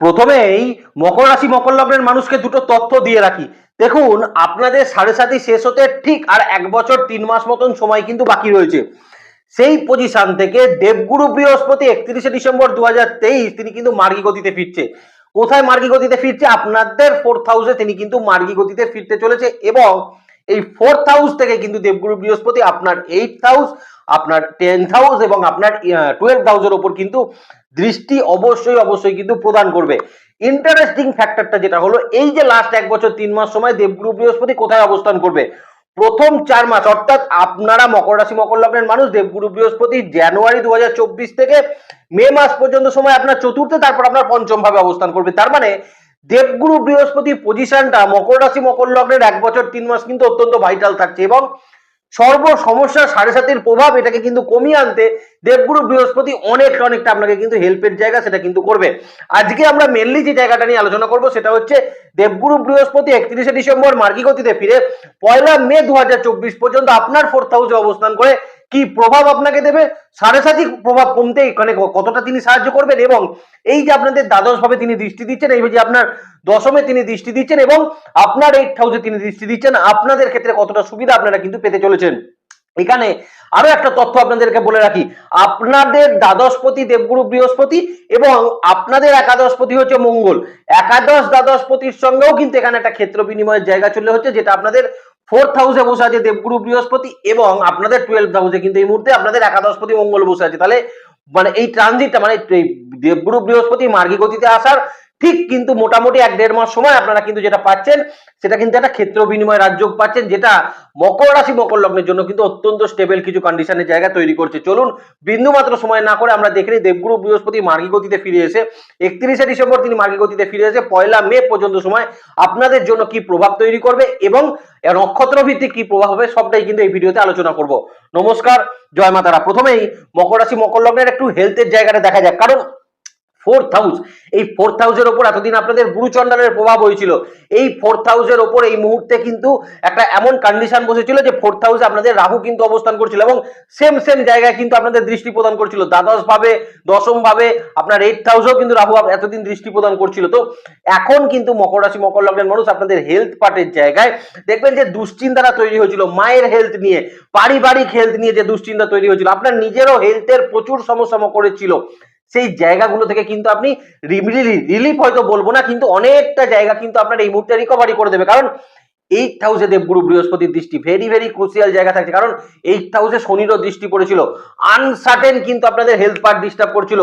প্রথমেই মকর রাশি, মকর লগ্নের মানুষকে দুটো তথ্য দিয়ে রাখি। দেখুন, আপনাদের সাড়ে সাথী শেষ হতে ঠিক আর এক বছর তিন মাস মতন সময় কিন্তু বাকি রয়েছে। সেই পজিশন থেকে দেবগুরু বৃহস্পতি একত্রিশে ডিসেম্বর দু তিনি কিন্তু মার্গী গতিতে ফিরছে। কোথায় মার্গী গতিতে ফিরছে? আপনাদের ফোর্থ হাউসে তিনি কিন্তু মার্গী গতিতে ফিরতে চলেছে এবং এই ফোর্থ হাউস থেকে কিন্তু দেবগুরু বৃহস্পতি আপনার এইট হাউস আপনার টেন্থ হাউস এবং আপনার টুয়েলভ হাউসের ওপর কিন্তু দৃষ্টি অবশ্যই অবশ্যই কিন্তু প্রদান করবে। ইন্টারেস্টিং ফ্যাক্টরটা যেটা হলো, এই যে লাস্ট এক বছর, তিন মাস সময় দেবগুরু বৃহস্পতি কোথায় অবস্থান করবে? প্রথম চার মাস, অর্থাৎ আপনারা মকর রাশি, মকর লগ্নের মানুষ দেবগুরু বৃহস্পতি জানুয়ারি দু হাজার চব্বিশ থেকে মে মাস পর্যন্ত সময় আপনার চতুর্থে, তারপর আপনার পঞ্চম ভাবে অবস্থান করবে। তার মানে দেবগুরু বৃহস্পতি পজিশনটা মকর রাশি, মকর লগ্নের এক বছর, তিন মাস কিন্তু অত্যন্ত ভাইটাল থাকছে এবং সর্ব সমস্যা সাড়ে সাতের প্রভাব এটাকে কিন্তু কমিয়ে আনতে দেবগুরু বৃহস্পতি অনেকটা অনেকটা আপনাকে কিন্তু হেল্পের জায়গা সেটা কিন্তু করবে। আজকে আমরা মেনলি যে জায়গাটা নিয়ে আলোচনা করব সেটা হচ্ছে দেবগুরু বৃহস্পতি একত্রিশে ডিসেম্বর মার্গী গতিতে ফিরে পয়লা মে দু হাজার চব্বিশ পর্যন্ত আপনার ফোর্থ হাউসে অবস্থান করে কি প্রভাব আপনাকে দেবে? সাড়ে সাতি প্রভাব কমতে মানে কতটা তিনি সাহায্য করবেন এবং এই যে আপনাদের দ্বাদশ ভাবে তিনি দৃষ্টি দিচ্ছেন, এই যে আপনার দশমে তিনি দৃষ্টি দিচ্ছেন এবং আপনার এইট হাউসে তিনি দৃষ্টি দিচ্ছেন, আপনাদের ক্ষেত্রে কতটা সুবিধা আপনারা কিন্তু পেতে চলেছেন। এখানে আরও একটা তথ্য আপনাদেরকে বলে রাখি। আপনাদের দ্বাদশপতি দেবগুরু বৃহস্পতি এবং আপনাদের একাদশপতি হচ্ছে মঙ্গল। একাদশ দ্বাদশপতির সঙ্গেও কিন্তু এখানে একটা ক্ষেত্র বিনিময়ের জায়গা চলে হচ্ছে, যেটা আপনাদের ফোর্থ হাউসে বসে আছে দেবগুরু বৃহস্পতি এবং আপনাদের টুয়েলভ হাউসে কিন্তু এই মুহূর্তে আপনাদের একাদশপতি মঙ্গল বসে আছে। তাহলে মানে এই ট্রানজিটটা মানে দেবগুরু বৃহস্পতি মার্গী গতিতে আসার ঠিক কিন্তু মোটামুটি এক দেড় মাস সময় আপনারা কিন্তু যেটা পাচ্ছেন, সেটা কিন্তু একটা ক্ষেত্র বিনিময় রাজযোগ পাচ্ছেন, যেটা মকর রাশি, মকর লগ্নের জন্য কিন্তু অত্যন্ত স্টেবল কিছু কন্ডিশনের জায়গা তৈরি করছে। চলুন বিন্দু মাত্র সময় না করে আমরা দেখে দেবগুরু বৃহস্পতি মার্গী গতিতে ফিরে এসে, একত্রিশে ডিসেম্বর তিনি মার্গী গতিতে ফিরে এসে পয়লা মে পর্যন্ত সময় আপনাদের জন্য কি প্রভাব তৈরি করবে এবং নক্ষত্র ভিত্তিক কি প্রভাব হবে সবটাই কিন্তু এই ভিডিওতে আলোচনা করব। নমস্কার, জয় মাতারা। প্রথমেই মকর রাশি, মকর লগ্নের একটু হেলথের জায়গাটা দেখা যাক। কারণ ফোর্থ হাউস এই ফোর্থ হাউসের ওপর এতদিন আপনাদের গুরুচন্ডালের প্রভাব হয়েছিল। এই ফোর্থ হাউসের ওপর এই মুহূর্তে কিন্তু একটা এমন কন্ডিশন বসেছিল যে ফোর্থ হাউসে আপনাদের রাহু কিন্তু অবস্থান করছিল এবং সেম সেম জায়গায় কিন্তু আপনাদের দৃষ্টি প্রদান করছিল। দ্বাদশ ভাবে, দশম ভাবে, আপনার এইট হাউসেও কিন্তু রাহু এতদিন দৃষ্টি প্রদান করছিল। তো এখন কিন্তু মকর রাশি, মকর লগ্নের মানুষ আপনাদের হেলথ পার্টের জায়গায় দেখবেন যে দুশ্চিন্তাটা তৈরি হয়েছিল মায়ের হেলথ নিয়ে, পারিবারিক হেলথ নিয়ে যে দুশ্চিন্তা তৈরি হয়েছিল। আপনার নিজেরও হেলথের প্রচুর সমস্যা মকরের ছিল। সেই জায়গাগুলো থেকে কিন্তু আপনি রিলিফ হয়তো বলব না, কিন্তু অনেকটা জায়গা কিন্তু আপনার এই মুহূর্তে রিকভারি করে দেবে। কারণ এইট হাউসে দেবগুরু বৃহস্পতির দৃষ্টি ভেরি ভেরি ক্রুসিয়াল জায়গা থাকছে। কারণ এইট হাউসে শনিরও দৃষ্টি পড়েছিল। আনসার্টেন কিন্তু আপনাদের হেলথ পার্ট ডিস্টার্ব করছিল।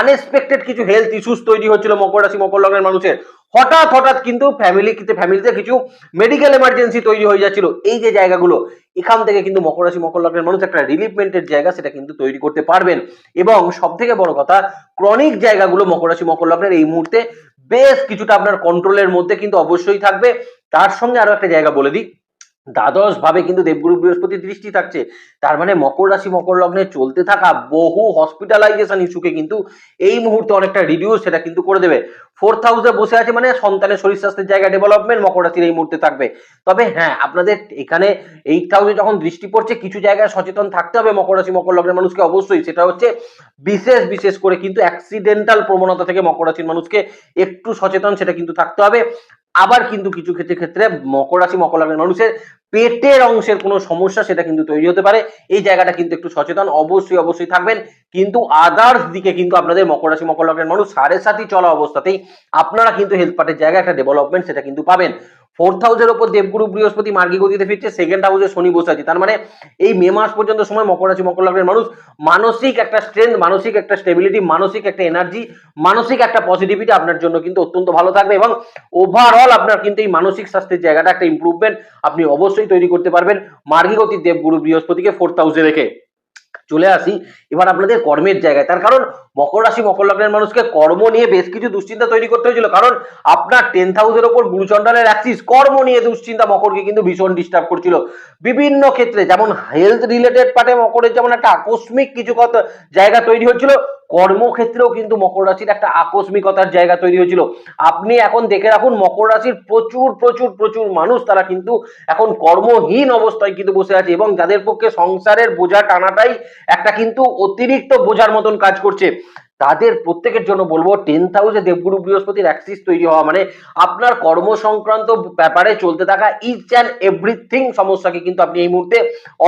আনএক্সপেক্টেড কিছু হেলথ ইস্যুস তৈরি হচ্ছিল মকর রাশি, মকর লগ্নের মানুষের। হঠাৎ হঠাৎ কিন্তু ফ্যামিলি ফ্যামিলিতে কিছু মেডিকেল এমার্জেন্সি তৈরি হয়ে যাচ্ছিল। এই যে জায়গাগুলো, এখান থেকে কিন্তু মকর রাশি, মকর লগ্নের মানুষ একটা রিলিফমেন্টের জায়গা সেটা কিন্তু তৈরি করতে পারবেন। এবং সব থেকে বড় কথা ক্রনিক জায়গাগুলো মকর রাশি, মকর লগ্নের এই মুহূর্তে বেশ কিছুটা আপনার কন্ট্রোলের মধ্যে কিন্তু অবশ্যই থাকবে। তার সঙ্গে আরও একটা জায়গা বলে দিই। দ্বাদশ ভাবে কিন্তু দেবগুরু বৃহস্পতি দৃষ্টি থাকছে। তার মানে মকর রাশি, মকর লগ্নে চলতে থাকা বহু হসপিটালাইজেশন ইস্যুকে কিন্তু এই মুহূর্তে অনেকটা রিডিউস সেটা কিন্তু করে দেবে। ফোর্থ হাউসে বসে আছে মানে সন্তানের শরীর স্বাস্থ্যের জায়গা ডেভেলপমেন্ট মকর রাশির এই মুহূর্তে থাকবে। তবে হ্যাঁ আপনাদের এখানে এইট হাউসে যখন দৃষ্টি পড়ছে, কিছু জায়গায় সচেতন থাকতে হবে মকর রাশি মকর লগ্নের মানুষকে অবশ্যই। সেটা হচ্ছে বিশেষ বিশেষ করে কিন্তু অ্যাক্সিডেন্টাল প্রবণতা থেকে মকর রাশির মানুষকে একটু সচেতন সেটা কিন্তু থাকতে হবে। আবার কিন্তু কিছু ক্ষেত্রে ক্ষেত্রে মকর রাশি, মকর লগ্নের মানুষের পেটের অংশের কোনো সমস্যা সেটা কিন্তু তৈরি হতে পারে। এই জায়গাটা কিন্তু একটু সচেতন, অবশ্যই অবশ্যই থাকবেন। কিন্তু আদার্স দিকে কিন্তু আপনাদের মকর রাশি, মকর লগ্নের মানুষ সাড়ে সাতই চলা অবস্থাতেই আপনারা কিন্তু হেলথ পার্টের জায়গায় একটা ডেভেলপমেন্ট সেটা কিন্তু পাবেন। ফোর্থ হাউসের ওপর দেবগুরু বৃহস্পতি মার্গী গতিতে ফিরছে সেকেন্ড হাউসে শনি বসে আছে। তার মানে এই মে মাস পর্যন্ত সময় মকর রাশি, মকর লগ্নের মানুষ মানসিক একটা স্ট্রেংথ মানসিক একটা স্টেবিলিটি মানসিক একটা এনার্জি মানসিক একটা পজিটিভিটি আপনার জন্য কিন্তু অত্যন্ত ভালো থাকবে এবং ওভারঅল আপনার কিন্তু এই মানসিক স্বাস্থ্যের জায়গাটা একটা ইম্প্রুভমেন্ট আপনি অবশ্যই তৈরি করতে পারবেন। মার্গী গতির দেবগুরু বৃহস্পতিকে ফোর্থ হাউসে রেখে। চলে আসি। এবার আপনাদের কর্মের জায়গায়। তার কারণ, মকর রাশি, মকর লগ্নের মানুষকে কর্ম নিয়ে বেশ কিছু দুশ্চিন্তা তৈরি করতে হয়েছিল। কারণ, আপনার টেন্থ হাউসের ওপর গুরুচন্ডালের অ্যাক্সিস কর্ম নিয়ে দুশ্চিন্তা মকরকে কিন্তু ভীষণ ডিস্টার্ব করছিল। বিভিন্ন ক্ষেত্রে, যেমন হেলথ রিলেটেড পার্টে মকরের যেমন একটা আকস্মিক কিছু কথা জায়গা তৈরি হচ্ছিল, কর্মক্ষেত্রেও কিন্তু মকর রাশির একটা আকস্মিকতার জায়গা তৈরি হয়েছিল আপনি এখন দেখে রাখুন, মকর রাশির প্রচুর প্রচুর প্রচুর মানুষ তারা কিন্তু এখন কর্মহীন অবস্থায় কিন্তু বসে আছে এবং যাদের পক্ষে সংসারের বোঝা টানাটাই একটা কিন্তু অতিরিক্ত বোঝার মতন কাজ করছে। তাদের প্রত্যেকের জন্য বলব টেন্থ হাউসে দেবগুরু বৃহস্পতির অ্যাক্সিস তৈরি হওয়া মানে আপনার কর্ম সংক্রান্ত ব্যাপারে চলতে থাকা ইচ অ্যান্ড এভরিথিং সমস্যাকে কিন্তু আপনি এই মুহূর্তে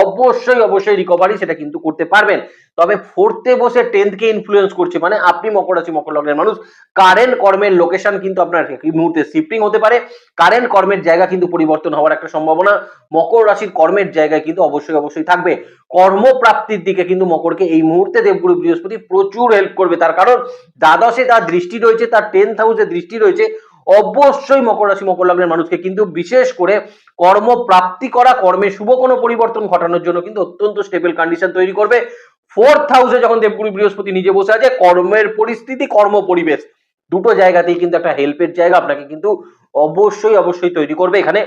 অবশ্যই অবশ্যই রিকভারি সেটা কিন্তু করতে পারবেন। তবে ফোর্থে বসে টেন্থকে ইনফ্লুয়েন্স করছে মানে আপনি মকর রাশি, মকর লগ্নের মানুষ। কারেন্ট কর্মের লোকেশন কিন্তু আপনার এই মুহূর্তে শিফটিং হতে পারে। কারেন্ট কর্মের জায়গা কিন্তু পরিবর্তন হওয়ার একটা সম্ভাবনা। মকর রাশির কর্মের জায়গায় কিন্তু অবশ্যই অবশ্যই থাকবে। কর্মপ্রাপ্তির দিকে কিন্তু মকরকে এই মুহূর্তে দেবগুরু বৃহস্পতি প্রচুর হেল্প করবে। তার কারণ দ্বাদশে তার দৃষ্টি রয়েছে, তার টেন্থ হাউসে দৃষ্টি রয়েছে। অবশ্যই মকর রাশি, মকর লগ্নের মানুষকে কিন্তু বিশেষ করে কর্মপ্রাপ্তি করা, কর্মে শুভ কোনো পরিবর্তন ঘটানোর জন্য কিন্তু অত্যন্ত স্টেবল কন্ডিশন তৈরি করবে। ফোর্থ হাউসে যখন দেবগুরু বৃহস্পতি নিজে বসে আছে, কর্মের পরিস্থিতি, কর্ম পরিবেশ। দুটো জায়গাতেই কিন্তু একটা হেল্পের জায়গা আপনাকে কিন্তু অবশ্যই অবশ্যই তৈরি করবে। এখানে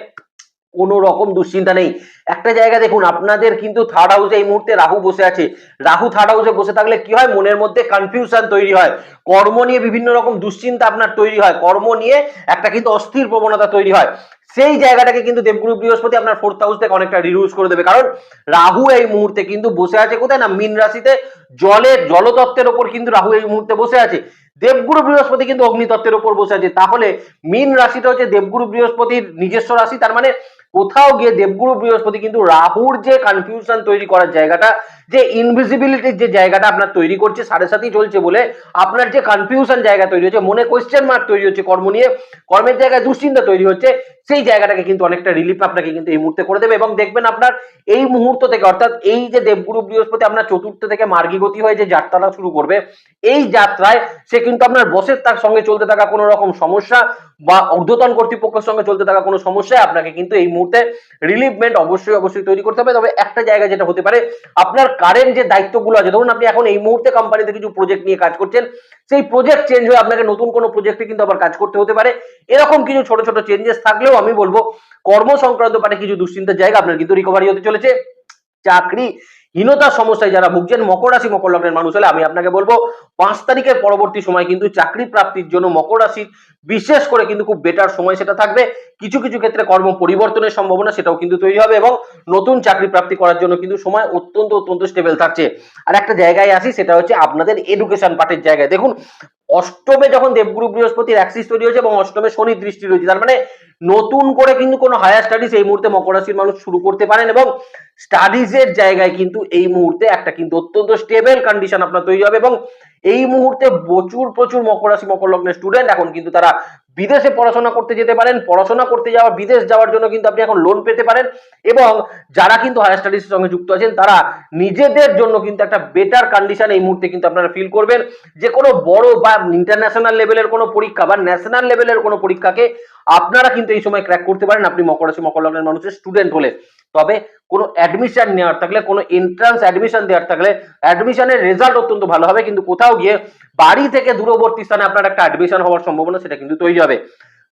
কোনো রকম দুশ্চিন্তা নেই। একটা জায়গা দেখুন, আপনাদের কিন্তু থার্ড হাউসে এই মুহূর্তে রাহু বসে আছে। রাহু থার্ড হাউসে বসে থাকলে কি হয়? মনের মধ্যে কনফিউশন তৈরি হয়। কর্ম নিয়ে বিভিন্ন রকম দুশ্চিন্তা আপনার তৈরি হয়। কর্ম নিয়ে একটা কিন্তু অস্থির প্রবণতা তৈরি হয়। সেই জায়গাটাকে কিন্তু দেবগুরু বৃহস্পতি আপনার ফোর্থ হাউস থেকে অনেকটা রিডিউস করে দেবে। কারণ রাহু এই মুহূর্তে কিন্তু বসে আছে। কোথায় না? মিন রাশিতে। জলের জলতত্ত্বের ওপর কিন্তু রাহু এই মুহূর্তে বসে আছে। দেবগুরু বৃহস্পতি কিন্তু অগ্নিতত্ত্বের ওপর বসে আছে। তাহলে মিন রাশিটা হচ্ছে দেবগুরু বৃহস্পতির নিজস্ব রাশি। তার মানে কোথাও গিয়ে দেবগুরু বৃহস্পতি কিন্তু রাহুর যে কনফিউশন তৈরি করার জায়গাটা, যে ইনভিজিবিলিটির যে জায়গাটা আপনার তৈরি করছে, সাড়ে সাথেই চলছে বলে আপনার যে কনফিউশন জায়গা তৈরি হচ্ছে, মনে কোয়েশ্চেন মার্ক তৈরি হচ্ছে, কর্ম নিয়ে কর্মের জায়গায় দুশ্চিন্তা তৈরি হচ্ছে, সেই জায়গাটাকে কিন্তু অনেকটা রিলিফ আপনাকে কিন্তু এই মুহূর্তে করে দেবে এবং দেখবেন আপনার এই মুহূর্ত থেকে, অর্থাৎ এই যে দেবগুরু বৃহস্পতি আপনার চতুর্থ থেকে মার্গী গতি হয়ে যে যাত্রাটা শুরু করবে, এই যাত্রায় সে কিন্তু আপনার বসের তার সঙ্গে চলতে থাকা কোনো রকম সমস্যা বা ঊর্ধ্বতন কর্তৃপক্ষের সঙ্গে চলতে থাকা কোনো সমস্যায় আপনাকে কিন্তু এই মুহূর্তে রিলিভমেন্ট অবশ্যই অবশ্যই তৈরি করতে হবে। তবে একটা জায়গা যেটা হতে পারে, আপনার কারেন্ট যে দায়িত্বগুলো আছে, ধরুন আপনি এখন এই মুহূর্তে কোম্পানিতে কিছু প্রজেক্ট নিয়ে কাজ করছেন, সেই প্রজেক্ট চেঞ্জ হয়ে আপনাকে নতুন কোনো প্রজেক্টে কিন্তু আবার কাজ করতে হতে পারে। এরকম কিছু ছোট ছোট চেঞ্জেস থাকলেও আমি বলব কর্ম সংক্রান্ত পারে কিছু দুশ্চিন্তার জায়গা আপনার কিন্তু রিকভারি হতে চলেছে। চাকরি হীনতার সমস্যায় যারা ভুগছেন, মকর রাশি, মকর লগ্নের মানুষ হলে আমি আপনাকে বলব, পাঁচ তারিখের পরবর্তী সময় কিন্তু চাকরি প্রাপ্তির জন্য মকর রাশির বিশেষ করে কিন্তু খুব বেটার সময় সেটা থাকবে। কিছু কিছু ক্ষেত্রে কর্ম পরিবর্তনের সম্ভাবনা সেটাও কিন্তু তৈরি হবে এবং নতুন চাকরি প্রাপ্তি করার জন্য কিন্তু সময় অত্যন্ত অত্যন্ত স্টেবল থাকছে। আর একটা জায়গায় আসি, সেটা হচ্ছে আপনাদের এডুকেশন পার্টের জায়গায়। দেখুন, অষ্টমে যখন দেবগুরু বৃহস্পতির অ্যাক্সিস তৈরি হয়েছে এবং অষ্টমে শনি দৃষ্টি রয়েছে, তার মানে নতুন করে কিন্তু কোনো হায়ার স্টাডিজ এই মুহূর্তে মকর রাশির মানুষ শুরু করতে পারেন এবং স্টাডিজের জায়গায় কিন্তু এই মুহূর্তে একটা কিন্তু অত্যন্ত স্টেবল কন্ডিশন আপনার তৈরি হবে এবং এই মুহূর্তে প্রচুর প্রচুর মকর রাশি, মকর লগ্নের স্টুডেন্ট এখন কিন্তু তারা বিদেশে পড়াশোনা করতে যেতে পারেন, পড়াশোনা করতে যাওয়া, বিদেশ যাওয়ার জন্য কিন্তু আপনি এখন লোন পেতে পারেন এবং যারা কিন্তু হায়ার স্টাডিজের সঙ্গে যুক্ত আছেন, তারা নিজেদের জন্য কিন্তু একটা বেটার কন্ডিশন এই মুহূর্তে কিন্তু আপনারা ফিল করবেন। যে কোনো বড় বা ইন্টারন্যাশনাল লেভেলের কোনো পরীক্ষা বা ন্যাশনাল লেভেলের কোনো পরীক্ষাকে আপনারা কিন্তু এই সময় ক্র্যাক করতে পারেন। আপনি মকর রাশি, মকর লগ্নের মানুষের স্টুডেন্ট হলে। তবে কোনো অ্যাডমিশন নেওয়ার থাকলে, কোনো এন্ট্রান্স অ্যাডমিশন দেওয়ার থাকলে অ্যাডমিশনের রেজাল্ট অত্যন্ত ভালো হবে। কিন্তু কোথাও গিয়ে বাড়ি থেকে দূরবর্তী স্থানে আপনার একটা অ্যাডমিশন হওয়ার সম্ভাবনা, সেটা কিন্তু তৈরি হবে।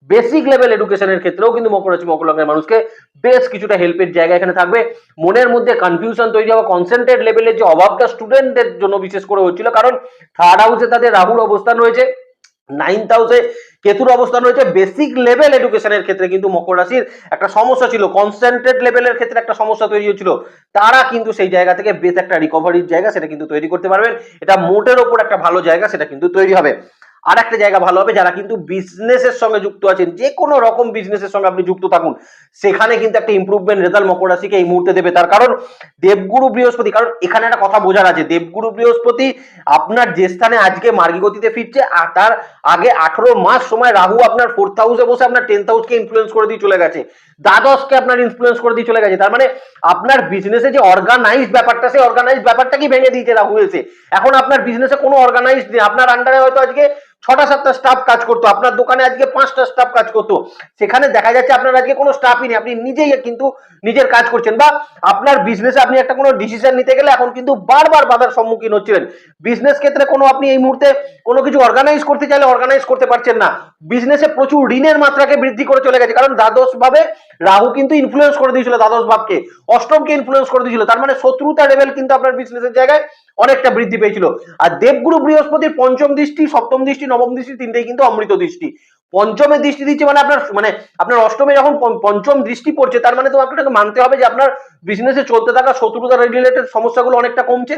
বেসিক লেভেল এডুকেশনের ক্ষেত্রেও কিন্তু মকর রাশি মকর লগ্নের মানুষকে বেশ কিছুটা হেল্পের জায়গা এখানে থাকবে। মনের মধ্যে কনফিউশন তৈরি হওয়া কনসেন্ট্রেট লেভেলের যে অভাবটা স্টুডেন্টদের জন্য বিশেষ করে হচ্ছিল, কারণ থার্ড হাউসে তাদের রাহুল অবস্থান রয়েছে। নাইন্থ হাউসে কেতুর অবস্থান রয়েছে বেসিক লেভেল এডুকেশনের ক্ষেত্রে কিন্তু মকর রাশির একটা সমস্যা ছিল কনসেন্ট্রেট লেভেলের ক্ষেত্রে একটা সমস্যা তৈরি হয়েছিল তারা কিন্তু সেই জায়গা থেকে বেশ একটা রিকভারির জায়গা সেটা কিন্তু তৈরি করতে পারবেন। এটা মোটের ওপর একটা ভালো জায়গা, সেটা কিন্তু তৈরি হবে। আর একটা জায়গা ভালো হবে, যারা কিন্তু বিজনেসের সঙ্গে যুক্ত আছেন যে কোনো রকম বিজনেসের সঙ্গে আপনি যুক্ত থাকুন, সেখানে কিন্তু একটা ইম্প্রুভমেন্ট রেজাল্ট মকর রাশিকে এই মুহূর্তে দেবে। তার কারণ দেবগুরু বৃহস্পতি, কারণ এখানে একটা কথা বোঝার আছে, দেবগুরু বৃহস্পতি আপনার যে স্থানে আজকে মার্গী গতিতে ফিরছে, আর তার আগে আঠারো মাস সময় রাহু আপনার ফোর্থ হাউসে বসে আপনার টেন্থ হাউসকে ইনফ্লুয়েন্স করে দিয়ে চলে গেছে, দ্বাদশকে আপনার ইনফ্লুয়েন্স করে দিয়ে চলে গেছে, তার মানে আপনার বিজনেসে যে অর্গানাইজ ব্যাপারটা, সেই অর্গানাইজ ব্যাপারটাকে ভেঙে দিয়েছে রাহু এসে? এখন আপনার বিজনেসে কোনো অর্গানাইজ নেই, আপনার আন্ডারে হয়তো আজকে ছটা সাতটা স্টাফ কাজ করতো। আপনার দোকানে আজকে পাঁচটা স্টাফ কাজ করতো। সেখানে দেখা যাচ্ছে আপনার আজকে কোনো স্টাফই নেই। আপনি নিজেই কিন্তু নিজের কাজ করছেন বা আপনার বিজনেসে আপনি একটা কোনো ডিসিশন নিতে গেলে এখন কিন্তু বারবার বাধার সম্মুখীন হচ্ছিলেন। বিজনেস ক্ষেত্রে কোনো আপনি এই মুহূর্তে কোনো কিছু অর্গানাইজ করতে চাইলে অর্গানাইজ করতে পারছেন না। বিজনেসে প্রচুর ঋণের মাত্রাকে বৃদ্ধি করে চলে গেছে। কারণ দ্বাদশ ভাবে রাহু কিন্তু ইনফ্লুয়েন্স করে দিয়েছিল দ্বাদশ ভাবকে। অষ্টমকে ইনফ্লুয়েন্স করে দিয়েছিল। তার মানে শত্রুতা লেভেল কিন্তু আপনার বিজনেসের জায়গায় অনেকটা বৃদ্ধি পেয়েছিল। আর দেবগুরু বৃহস্পতির পঞ্চম দৃষ্টি, সপ্তম দৃষ্টি নবম দৃষ্টি, তিনটেই কিন্তু অমৃত দৃষ্টি। পঞ্চমের দৃষ্টি দিচ্ছে মানে আপনার মানে আপনার অষ্টমে যখন পঞ্চম দৃষ্টি পড়ছে, তার মানে তোমাকে আপনাকে মানতে হবে যে আপনার বিজনেসে চলতে থাকা শত্রুতা রিলেটেড সমস্যাগুলো অনেকটা কমছে।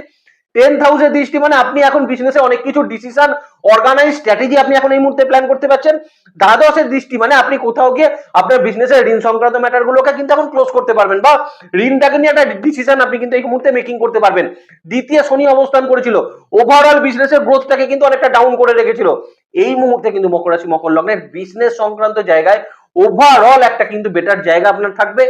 টেন্থ হাউসের দৃষ্টি মানে আপনি এখন বিজনেসে অনেক কিছু ডিসিশন অর্গানাইজ স্ট্র্যাটেজি আপনি এখন এই মুহূর্তে প্ল্যান করতে পারছেন। দ্বাদশের দৃষ্টি মানে আপনি কোথাও গিয়ে আপনার বিজনেসের ঋণ সংক্রান্ত ম্যাটার গুলোকে কিন্তু এখন ক্লোজ করতে পারবেন বা ঋণটাকে নিয়ে একটা ডিসিশন আপনি কিন্তু এই মুহূর্তে মেকিং করতে পারবেন। দ্বিতীয় শনি অবস্থান করেছিল। ওভারঅল বিজনেসের গ্রোথটাকে কিন্তু অনেকটা ডাউন করে রেখেছিল। এই মুহূর্তে কিন্তু মকর রাশি, মকর লগ্নের বিজনেস সংক্রান্ত জায়গায় ওভারঅল একটা কিন্তু বেটার জায়গা আপনার থাকবে।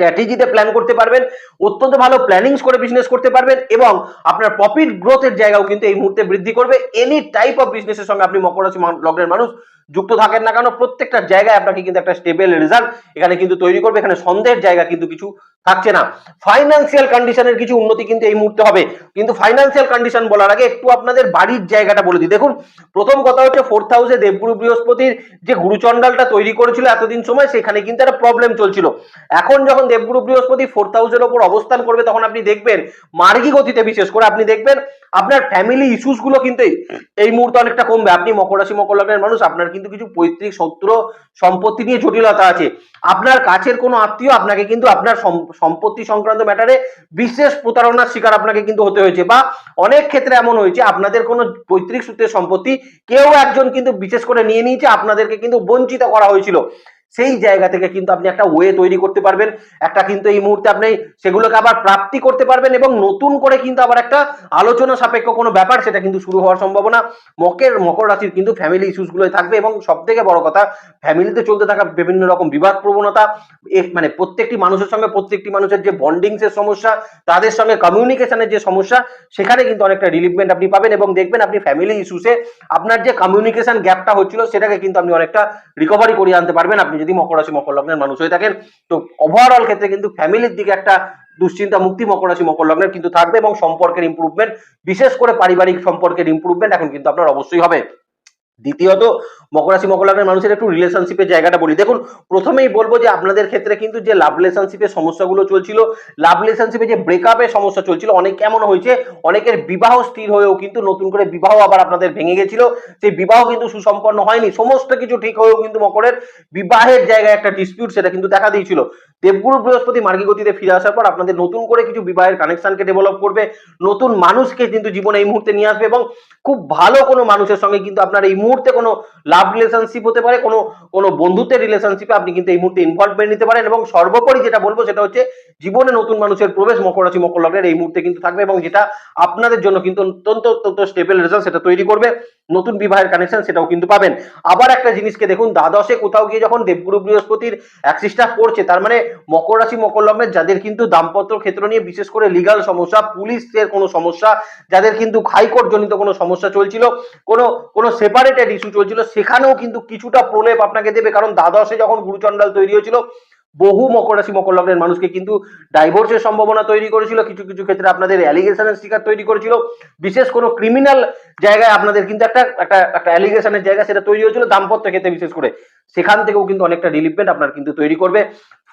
স্ট্র্যাটেজিতে প্ল্যান করতে পারবেন, অত্যন্ত ভালো প্ল্যানিংস করে বিজনেস করতে পারবেন এবং আপনার প্রফিট গ্রোথের জায়গাও কিন্তু এই মুহূর্তে বৃদ্ধি করবে। এনি টাইপ অফ বিজনেসের সঙ্গে আপনি মকর রাশি লগ্নের মানুষ যুক্ত থাকেন না কেন, প্রত্যেকটা জায়গায় আপনাকে কিন্তু একটা স্টেবল রেজাল্ট এখানে কিন্তু তৈরি করবে, এখানে সন্দেহের জায়গা কিন্তু কিছু থাকছে না। ফাইন্যান্সিয়াল কন্ডিশনের কিছু উন্নতি কিন্তু এই মুহূর্তে হবে। কিন্তু ফাইন্যান্সিয়াল কন্ডিশন বলার আগে একটু আপনাদের বাড়ির জায়গাটা বলে দিই। দেখুন, প্রথম কথা হচ্ছে ফোর্থ হাউসে দেবগুরু বৃহস্পতির যে গুরুচণ্ডালটা তৈরি করেছিল এতদিন সময়, সেখানে কিন্তু একটা প্রবলেম চলছিল। এখন যখন দেবগুরু বৃহস্পতি ফোর্থ হাউসের ওপর অবস্থান করবে, তখন আপনি দেখবেন, মার্গী গতিতে বিশেষ করে আপনি দেখবেন আপনার ফ্যামিলি ইস্যুসগুলো কিন্তু এই- মুহূর্তে অনেকটা কমবে। আপনি মকর রাশি, মকর লগ্নের মানুষ, আপনার কিন্তু কিছু পৈতৃক শত্রু সম্পত্তি নিয়ে জটিলতা আছে। আপনার কাছের কোনো আত্মীয় আপনাকে কিন্তু আপনার সম্পত্তি সংক্রান্ত ম্যাটারে বিশেষ প্রতারণার শিকার আপনাকে কিন্তু হতে হয়েছে বা অনেক ক্ষেত্রে এমন হয়েছে, আপনাদের কোনো পৈতৃক সূত্রের সম্পত্তি কেউ একজন কিন্তু বিশেষ করে নিয়ে নিয়েছে, আপনাদেরকে কিন্তু বঞ্চিত করা হয়েছিল। সেই জায়গা থেকে কিন্তু আপনি একটা ওয়ে তৈরি করতে পারবেন। একটা কিন্তু এই মুহূর্তে আপনি সেগুলোকে আবার প্রাপ্তি করতে পারবেন এবং নতুন করে কিন্তু আবার একটা আলোচনা সাপেক্ষ কোনো ব্যাপার সেটা কিন্তু শুরু হওয়ার সম্ভাবনা। মকের, মকর রাশির কিন্তু ফ্যামিলি ইস্যুস গুলোই থাকবে এবং সব থেকে বড় কথা ফ্যামিলিতে চলতে থাকা বিভিন্ন রকম বিবাদ প্রবণতা মানে প্রত্যেকটি মানুষের সঙ্গে প্রত্যেকটি মানুষের যে বন্ডিংসের সমস্যা, তাদের সঙ্গে কমিউনিকেশনের যে সমস্যা, সেখানে কিন্তু অনেকটা রিলিফমেন্ট আপনি পাবেন এবং দেখবেন আপনি ফ্যামিলি ইস্যুসে আপনার যে কমিউনিকেশন গ্যাপটা হচ্ছিল, সেটাকে কিন্তু আপনি অনেকটা রিকভারি করিয়ে আনতে পারবেন। আপনি যদি মকর রাশি, মকর লগ্নের মানুষ হয়ে থাকেন, তো ওভারঅল ক্ষেত্রে কিন্তু ফ্যামিলির দিকে একটা দুশ্চিন্তা, মুক্তি, মকর রাশি, মকর লগ্নের কিন্তু থাকবে এবং সম্পর্কের ইম্প্রুভমেন্ট বিশেষ করে পারিবারিক সম্পর্কের ইম্প্রুভমেন্ট এখন কিন্তু আপনার অবশ্যই হবে। দ্বিতীয়ত মকর রাশি, মকর লগ্নের মানুষের একটু রিলেশনশিপের জায়গাটা বলি। দেখুন, প্রথমেই বলব যে আপনাদের ক্ষেত্রে কিন্তু যে লাভ রিলেশনশিপের সমস্যাগুলো চলছিল লাভ রিলেশনশিপে যে ব্রেকআপের সমস্যা চলছিল, অনেক কেমন হয়েছে, অনেকের বিবাহ স্থির হয়েও কিন্তু নতুন করে বিবাহ আবার আপনাদের ভেঙে গেছিল। সেই বিবাহ কিন্তু সুসম্পন্ন হয়নি, সমস্ত কিছু ঠিক হয়েও কিন্তু মকরের বিবাহের জায়গায় একটা ডিসপিউট সেটা কিন্তু দেখা দিয়েছিল। দেবগুরু বৃহস্পতি মার্গী গতিতে ফিরে আসার পর আপনাদের নতুন করে কিছু বিবাহের কানেকশনকে ডেভেলপ করবে, নতুন মানুষকে কিন্তু জীবনে এই মুহূর্তে নিয়ে আসবে এবং খুব ভালো কোনো মানুষের সঙ্গে কিন্তু আপনার এই মুহূর্তে কোনো লাভ রিলেশনশিপ হতে পারে, কোনো কোনো বন্ধুত্বের রিলেশনশিপে আপনি কিন্তু এই মুহূর্তে ইনভলভমেন্ট নিতে পারেন এবং সর্বোপরি যেটা বলব সেটা হচ্ছে জীবনে নতুন মানুষের প্রবেশ, মকর রাশি, মকর লগ্নের এই মুহূর্তে কিন্তু থাকবে এবং যেটা আপনাদের জন্য কিন্তু অত্যন্ত অত্যন্ত স্টেবল রেজাল্ট সেটা তৈরি করবে, নতুন বিবাহের কানেকশন সেটাও কিন্তু পাবেন। আবার একটা জিনিসকে দেখুন, দ্বাদশে কোথাও গিয়ে যখন দেবগুরু বৃহস্পতির অ্যাক্সিসটা পড়ছে, তার মানে মকর রাশি, মকর লগ্নের যাদের কিন্তু দাম্পত্য ক্ষেত্র নিয়ে বিশেষ করে লিগাল সমস্যা, পুলিশের কোনো সমস্যা, যাদের কিন্তু হাইকোর্ট জনিত কোনো সমস্যা চলছিল, কোনো কোনো সেপারেটেড ইস্যু চলছিল সেখানেও কিন্তু কিছুটা প্রলেপ আপনাকে দেবে। কারণ দ্বাদশে যখন গুরুচণ্ডাল তৈরি হয়েছিল, বহু মকর রাশি মকর লগ্নের মানুষকে কিন্তু ডাইভোর্সের সম্ভাবনা তৈরি করেছিল। কিছু কিছু ক্ষেত্রে আপনাদের অ্যালিগেশনের শিকার তৈরি করেছিল। বিশেষ কোনো ক্রিমিনাল জায়গায় আপনাদের কিন্তু একটা একটা একটা অ্যালিগেশনের জায়গা সেটা তৈরি হয়েছিল, দাম্পত্য ক্ষেত্রে বিশেষ করে। সেখান থেকেও কিন্তু অনেকটা রিলিফমেন্ট আপনার কিন্তু তৈরি করবে।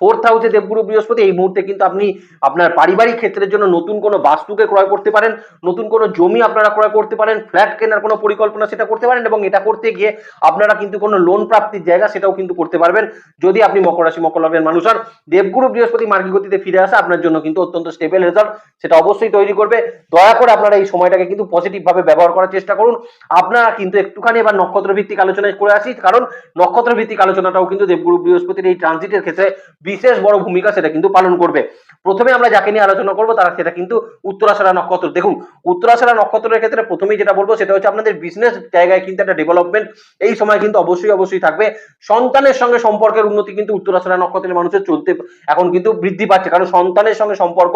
ফোর্থ হাউসে দেবগুরু বৃহস্পতি, এই মুহূর্তে কিন্তু আপনি আপনার পারিবারিক ক্ষেত্রের জন্য নতুন কোনো বাস্তুকে ক্রয় করতে পারেন, নতুন কোনো জমি আপনারা ক্রয় করতে পারেন ফ্ল্যাট কেনার কোনো পরিকল্পনা সেটা করতে পারেন এবং এটা করতে গিয়ে আপনারা কিন্তু কোনো লোন প্রাপ্তির জায়গা সেটাও কিন্তু করতে পারবেন। যদি আপনি মকর রাশি, মকর লগ্নের মানুষ হন, দেবগুরু বৃহস্পতি মার্গী গতিতে ফিরে আসা আপনার জন্য কিন্তু অত্যন্ত স্টেবল রেজাল্ট সেটা অবশ্যই তৈরি করবে। দয়া করে আপনারা এই সময়টাকে কিন্তু পজিটিভ ভাবে ব্যবহার করার চেষ্টা করুন। আপনারা কিন্তু একটুখানি এবার নক্ষত্র ভিত্তিক আলোচনায় করে আসি, কারণ নক্ষত্র ভিত্তিক আলোচনাটাও কিন্তু দেবগুরু বৃহস্পতির এই ট্রানজিটের ক্ষেত্রে বিশেষ বড় ভূমিকা সেটা কিন্তু পালন করবে। প্রথমে আমরা যাকে নিয়ে আলোচনা করব, তারা সেটা কিন্তু উত্তরাশারা নক্ষত্র। দেখুন, উত্তরাশারা নক্ষত্রের ক্ষেত্রে প্রথমেই যেটা বলব, সেটা হচ্ছে আপনাদের বিজনেস জায়গায় কিন্তু একটা ডেভেলপমেন্ট এই সময় কিন্তু অবশ্যই অবশ্যই থাকবে। সন্তানের সঙ্গে সম্পর্কের উন্নতি কিন্তু উত্তরাশারা নক্ষত্রের মানুষের চলতে, এখন কিন্তু বৃদ্ধি পাচ্ছে। কারণ সন্তানের সঙ্গে সম্পর্ক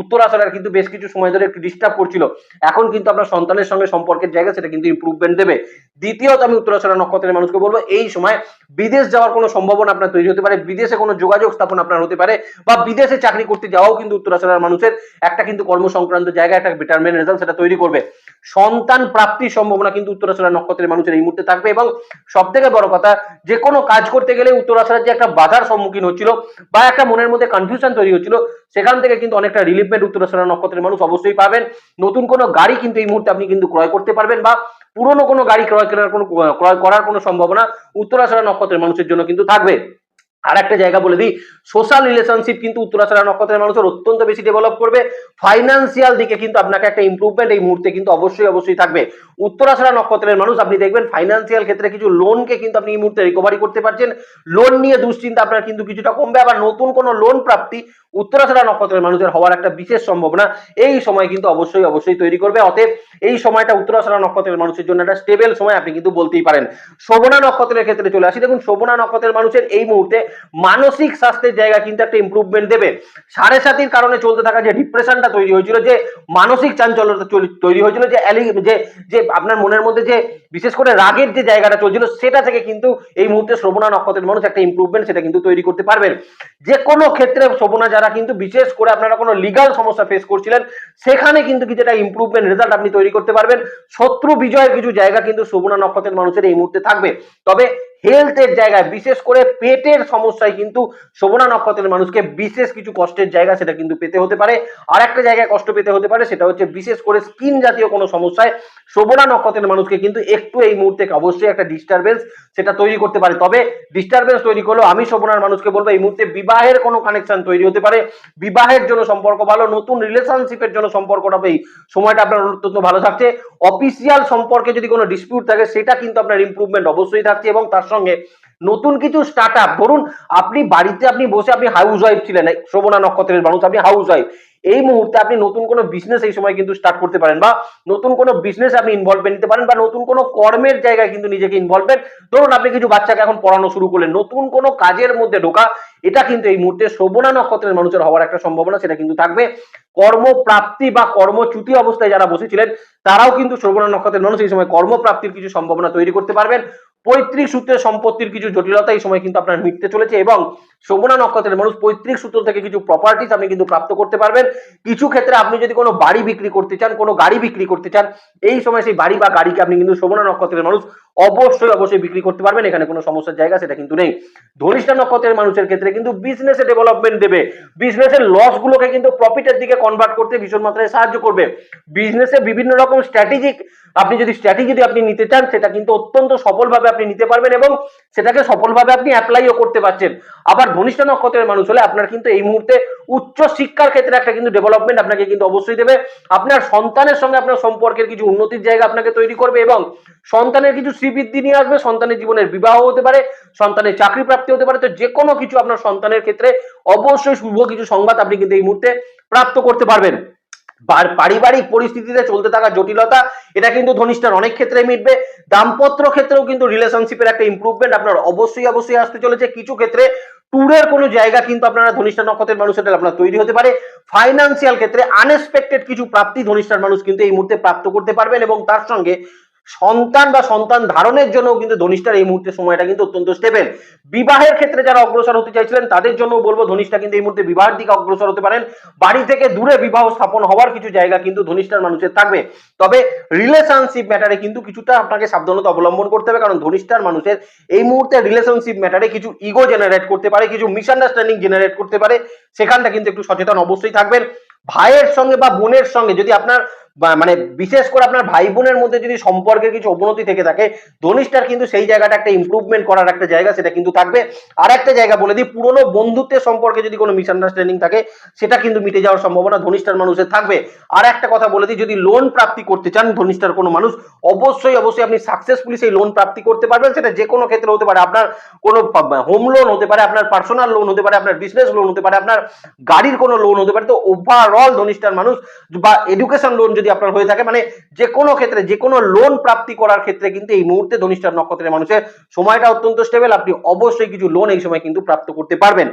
উত্তরাশারার কিন্তু বেশ কিছু সময় ধরে একটু ডিস্টার্ব করছিল। এখন কিন্তু আপনার সন্তানের সঙ্গে সম্পর্কের জায়গা সেটা কিন্তু ইম্প্রুভমেন্ট দেবে। দ্বিতীয়ত আমি উত্তরাশারা নক্ষত্রের মানুষকে বলব, এই সময় বিদেশ যাওয়ার কোনো সম্ভাবনা আপনার তৈরি হতে পারে। বিদেশে কোনো যোগাযোগ স্থাপন আপনার হতে পারে বা বিদেশে চাকরি করতে যাওয়াও কিন্তু উত্তরাশারার মানুষের একটা কিন্তু কর্ম সংক্রান্ত জায়গায় একটা বেটারমেন্ট রেজাল্ট সেটা তৈরি করবে। সন্তান প্রাপ্তির সম্ভাবনা কিন্তু উত্তরাশারা নক্ষত্রের মানুষের এই মুহূর্তে থাকবে এবং সব থেকে বড় কথা, যে কোনো কাজ করতে গেলে উত্তরাশারার যে একটা বাধার সম্মুখীন হচ্ছিল বা একটা মনের মধ্যে কনফিউশন তৈরি হচ্ছিল, সেখান থেকে কিন্তু অনেকটা রিলিফমেন্ট উত্তরাশারা নক্ষত্রের মানুষ অবশ্যই পাবেন। নতুন কোনো গাড়ি কিন্তু এই মুহূর্তে আপনি কিন্তু ক্রয় করতে পারবেন বা পুরনো কোনো গাড়ি ক্রয় করার কোনো, ক্রয় করার কোনো সম্ভাবনা উত্তরাশারা নক্ষত্রের মানুষের জন্য কিন্তু থাকবে। আর একটা জায়গা বলে দিই সোশ্যাল রিলেশনশিপ কিন্তু উত্তরাশারা নক্ষত্রের মানুষের অত্যন্ত বেশি ডেভেলপ করবে। ফাইন্যান্সিয়াল দিকে কিন্তু আপনাকে একটা ইমপ্রুভমেন্ট এই মুহূর্তে কিন্তু অবশ্যই অবশ্যই থাকবে। উত্তরাশারা নক্ষত্রের মানুষ, আপনি দেখবেন ফাইন্যান্সিয়াল ক্ষেত্রে কিছু লোনকে কিন্তু আপনি এই মুহূর্তে রিকভারি করতে পারছেন। লোন নিয়ে দুশ্চিন্তা আপনার কিন্তু কিছুটা কমবে। আবার নতুন কোনো লোন প্রাপ্তি উত্তরাশারা নক্ষত্রের মানুষের হওয়ার একটা বিশেষ সম্ভাবনা এই সময় কিন্তু অবশ্যই অবশ্যই তৈরি করবে। অতএব এই সময়টা উত্তরাশারা নক্ষত্রের মানুষের জন্য একটা স্টেবল সময়, আপনি কিন্তু বলতেই পারেন। শোভনা নক্ষত্রের ক্ষেত্রে চলে আসি। দেখুন, শোভনা নক্ষত্রের মানুষের এই মুহূর্তে মানসিক স্বাস্থ্যের জায়গা কিন্তু একটা ইমপ্রুভমেন্ট দেবে। সাড়ে সাতির কারণে চলতে থাকা যে ডিপ্রেশনটা তৈরি হয়েছিল, যে মানসিক চাঞ্চল্যতা তৈরি হয়েছিল, যে যে আপনার মনের মধ্যে যে বিশেষ করে রাগের যে জায়গাটা চলছিল, সেটা থেকে কিন্তু এই মুহূর্তে শ্রবণা নক্ষত্রের মানুষ একটা ইমপ্রুভমেন্ট সেটা কিন্তু তৈরি করতে পারবেন। যে কোনো ক্ষেত্রে শ্রবণা যারা কিন্তু বিশেষ করে আপনারা কোনো লিগাল সমস্যা ফেস করছিলেন, সেখানে কিন্তু কিছুটা ইমপ্রুভমেন্ট রেজাল্ট আপনি তৈরি করতে পারবেন। শত্রু বিজয়ের কিছু জায়গা কিন্তু শ্রবণা নক্ষত্রের মানুষের এই মুহূর্তে থাকবে। তবে হেলথের জায়গায়, বিশেষ করে পেটের সমস্যায় কিন্তু শোভনা নক্ষত্রের মানুষকে বিশেষ কিছু কষ্টের জায়গা সেটা কিন্তু পেতে হতে পারে। আর একটা জায়গায় কষ্ট পেতে হতে পারে, সেটা হচ্ছে বিশেষ করে স্কিন জাতীয় কোনো সমস্যায় শোভনা নক্ষত্রের মানুষকে কিন্তু একটু এই মুহূর্তে অবশ্যই একটা ডিস্টারবেন্স সেটা তৈরি করতে পারে। তবে ডিস্টারবেন্স তৈরি করলেও আমি শোভনার মানুষকে বলব, এই মুহূর্তে বিবাহের কোনো কানেকশন তৈরি হতে পারে। বিবাহের জন্য সম্পর্ক ভালো, নতুন রিলেশনশিপের জন্য সম্পর্কটা এই সময়টা আপনার অত্যন্ত ভালো থাকছে। অফিসিয়াল সম্পর্কে যদি কোনো ডিসপিউট থাকে, সেটা কিন্তু আপনার ইম্প্রুভমেন্ট অবশ্যই থাকছে এবং তার সঙ্গে। নতুন কিছু স্টার্ট আপ ধরুন আপনি বাড়িতে আপনি বসে আপনি হাউস ওয়াইফ ছিলেন শ্রবণা নক্ষত্রের মানুষ, আপনি হাউস ওয়াইফ এই মুহূর্তে আপনি নতুন কোনো বিজনেস এই সময় কিন্তু স্টার্ট করতে পারেন বা নতুন কোনো বিজনেস আপনি ইনভলভমেন্ট নিতে পারেন বা নতুন কোনো কর্মের জায়গায় কিন্তু নিজেকে ইনভলভমেন্ট ধরুন আপনি কিছু বাচ্চাকে এখন পড়ানো শুরু করলেন, নতুন কোনো কাজের মধ্যে ঢোকা, এটা কিন্তু এই মুহূর্তে শ্রবণা নক্ষত্রের মানুষের হওয়ার একটা সম্ভাবনা সেটা কিন্তু থাকবে। কর্মপ্রাপ্তি বা কর্মচ্যুতি অবস্থায় যারা বসেছিলেন, তারাও কিন্তু শ্রবণা নক্ষত্রের মানুষ এই সময় কর্মপ্রাপ্তির কিছু সম্ভাবনা তৈরি করতে পারবেন। পৈতৃক সূত্রে সম্পত্তির কিছু জটিলতা এই সময় কিন্তু আপনার মিটতে চলেছে এবং শোভনা নক্ষত্রের মানুষ পৈতৃক সূত্র থেকে কিছু প্রপার্টিস আপনি কিন্তু প্রাপ্ত করতে পারবেন। কিছু ক্ষেত্রে আপনি যদি কোনো বাড়ি বিক্রি করতে চান, কোনো গাড়ি বিক্রি করতে চান, এই সময় সেই বাড়ি বা গাড়িকে আপনি কিন্তু শোভনা নক্ষত্রের মানুষ অবশ্যই অবশ্যই বিক্রি করতে পারবেন। এখানে কোনো সমস্যার জায়গা সেটা কিন্তু নেই। ধনিষ্ঠা নক্ষত্রের মানুষের ক্ষেত্রে কিন্তু বিজনেসে ডেভেলপমেন্ট দেবে। বিজনেসের লস গুলোকে কিন্তু প্রফিটের দিকে কনভার্ট করতে ভীষণ মাত্রায় সাহায্য করবে। বিজনেসে বিভিন্ন রকম স্ট্র্যাটেজিক আপনি যদি স্ট্র্যাটেজি যদি আপনি নিতে চান, সেটা কিন্তু অত্যন্ত সফলভাবে আপনি নিতে পারবেন এবং সেটাকে সফলভাবে আপনি অ্যাপ্লাইও করতে পারছেন। আবার ধনিষ্ঠা নক্ষত্রের মানুষ হলে আপনার কিন্তু এই মুহূর্তে উচ্চ শিক্ষার ক্ষেত্রে একটা কিন্তু ডেভেলপমেন্ট আপনাকে কিন্তু অবশ্যই দেবে। আপনার সন্তানের সঙ্গে আপনার সম্পর্কের কিছু উন্নতির জায়গা আপনাকে তৈরি করবে এবং সন্তানের কিছু শ্রীবৃদ্ধি নিয়ে আসবে, সন্তানের জীবনের বিবাহ হতে পারে, সন্তানের চাকরি প্রাপ্তি হতে পারে। তো যে কোনো কিছু আপনার সন্তানের ক্ষেত্রে অবশ্যই শুভ কিছু সংবাদ আপনি কিন্তু এই মুহূর্তে প্রাপ্ত করতে পারবেন। পারিবারিক পরিস্থিতিতে চলতে থাকা জটিলতা, এটা কিন্তু ধনিষ্ঠার অনেক ক্ষেত্রে মিটবে। দাম্পত্য ক্ষেত্রেও কিন্তু রিলেশনশিপের একটা ইমপ্রুভমেন্ট আপনার অবশ্যই অবশ্যই আসতে চলেছে। কিছু ক্ষেত্রে ট্যুরের কোনো জায়গা কিন্তু আপনারা ধনিষ্ঠা নক্ষত্রের মানুষের আপনার তৈরি হতে পারে। ফাইন্যান্সিয়াল ক্ষেত্রে আনএক্সপেক্টেড কিছু প্রাপ্তি ধনিষ্ঠার মানুষ কিন্তু এই মুহূর্তে প্রাপ্ত করতে পারবেন এবং তার সঙ্গে সন্তান বা সন্তান ধারণের জন্য কিন্তু ধনিষ্ঠার এই মুহূর্তে সময়টা কিন্তু অত্যন্ত স্টেবল বিবাহের ক্ষেত্রে যারা অগ্রসর হতে চাইছিলেন, তাদের জন্য বলব ধনিষ্ঠা কিন্তু এই মুহূর্তে বিবাহের দিকে অগ্রসর হতে পারেন। বাড়ি থেকে দূরে বিবাহ স্থাপন হওয়ার কিছু জায়গা কিন্তু ধনিষ্ঠার মানুষের থাকবে। তবে রিলেশনশিপ ম্যাটারে কিন্তু কিছুটা আপনাকে সাবধানতা অবলম্বন করতে হবে, কারণ ধনিষ্ঠার মানুষের এই মুহূর্তে রিলেশনশিপ ম্যাটারে কিছু ইগো জেনারেট করতে পারে, কিছু মিসআন্ডারস্ট্যান্ডিং জেনারেট করতে পারে। সেখানটা কিন্তু একটু সচেতন অবশ্যই থাকবেন। ভাইয়ের সঙ্গে বা বোনের সঙ্গে যদি আপনার মানে বিশেষ করে আপনার ভাই বোনের মধ্যে যদি সম্পর্কের কিছু অবনতি থেকে থাকে, ধনিষ্ঠার কিন্তু সেই জায়গাটা একটা ইমপ্রুভমেন্ট করার একটা জায়গা সেটা কিন্তু থাকবে। আর একটা জায়গা বলে দিই, পুরনো বন্ধুত্বের সম্পর্কে যদি কোনো মিসআন্ডারস্ট্যান্ডিং থাকে, সেটা কিন্তু মিটে যাওয়ার সম্ভাবনা ধনিষ্ঠার মানুষের থাকবে। আর একটা কথা বলে দিই, যদি লোন প্রাপ্তি করতে চান ধনিষ্ঠার কোনো মানুষ, অবশ্যই অবশ্যই আপনি সাকসেসফুলি সেই লোন প্রাপ্তি করতে পারবেন। সেটা যে কোনো ক্ষেত্রে হতে পারে। আপনার কোনো হোম লোন হতে পারে, আপনার পার্সোনাল লোন হতে পারে, আপনার বিজনেস লোন হতে পারে, আপনার গাড়ির কোনো লোন হতে পারে। তো ওভারঅল ধনিষ্ঠার মানুষ বা এডুকেশন লোন যদি আপনার হয়ে থাকে মানে যে কোনো ক্ষেত্রে যে কোনো লোন প্রাপ্তি করার ক্ষেত্রে কিন্তু এই মুহূর্তে ধনিষ্ঠার নক্ষত্রের মানুষের সময়টা অত্যন্ত স্টেবল আপনি অবশ্যই কিছু লোন এই সময় কিন্তু প্রাপ্ত করতে পারবেন।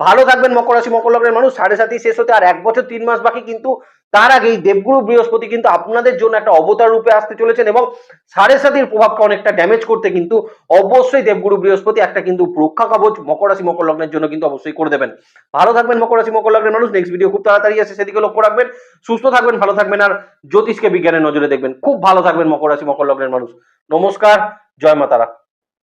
ভালো থাকবেন মকর রাশি, মকর লগ্নের মানুষ, সাড়ে সাতই শেষ হতে আর এক বছর তিন মাস বাকি কিন্তু তার আগেই দেবগুরু বৃহস্পতি কিন্তু আপনাদের জন্য একটা অবতার রূপে আসতে চলেছেন এবং সাড়ে সাতির প্রভাবকে অনেকটা ড্যামেজ করতে কিন্তু অবশ্যই দেবগুরু বৃহস্পতি একটা কিন্তু রক্ষা কবচ মকর রাশি, মকর লগ্নের জন্য কিন্তু অবশ্যই করে দেবেন। ভালো থাকবেন মকর রাশি, মকর লগ্নের মানুষ। নেক্সট ভিডিও খুব তাড়াতাড়ি আসে সেদিকে লক্ষ্য রাখবেন। সুস্থ থাকবেন, ভালো থাকবেন আর জ্যোতিষকে বিজ্ঞানের নজরে দেখবেন। খুব ভালো থাকবেন মকর রাশি, মকর লগ্নের মানুষ। নমস্কার, জয় মাতারা